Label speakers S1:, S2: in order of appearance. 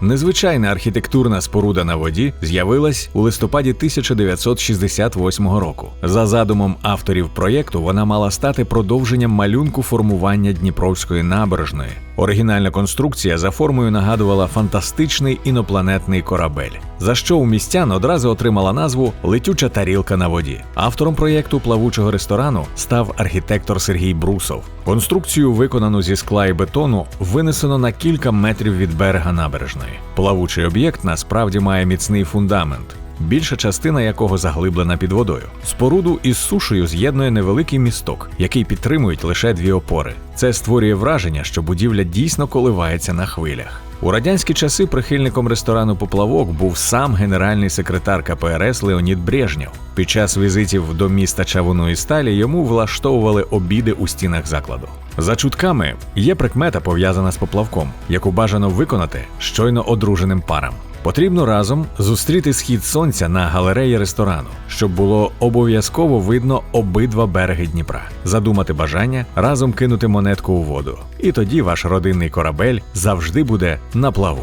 S1: Незвичайна архітектурна споруда на воді з'явилась у листопаді 1968 року. За задумом авторів проєкту, вона мала стати продовженням малюнку формування Дніпровської набережної. Оригінальна конструкція за формою нагадувала фантастичний інопланетний корабель, за що у містян одразу отримала назву Летюча тарілка на воді. Автором проєкту плавучого ресторану став архітектор Сергій Брусов. Конструкцію, виконану зі скла і бетону, винесено на кілька метрів від берега набережної. Плавучий об'єкт насправді має міцний фундамент. Більша частина якого заглиблена під водою. Споруду із сушею з'єднує невеликий місток, який підтримують лише дві опори. Це створює враження, що будівля дійсно коливається на хвилях. У радянські часи прихильником ресторану Поплавок був сам генеральний секретар КПРС Леонід Брежнєв. Під час візитів до міста Чавуної Сталі йому влаштовували обіди у стінах закладу. За чутками є прикмета пов'язана з поплавком, яку бажано виконати щойно одруженим парам. Потрібно разом зустріти схід сонця на галереї ресторану, щоб було обов'язково видно обидва береги Дніпра, задумати бажання, разом кинути монетку у воду. І тоді ваш родинний корабель завжди буде на плаву.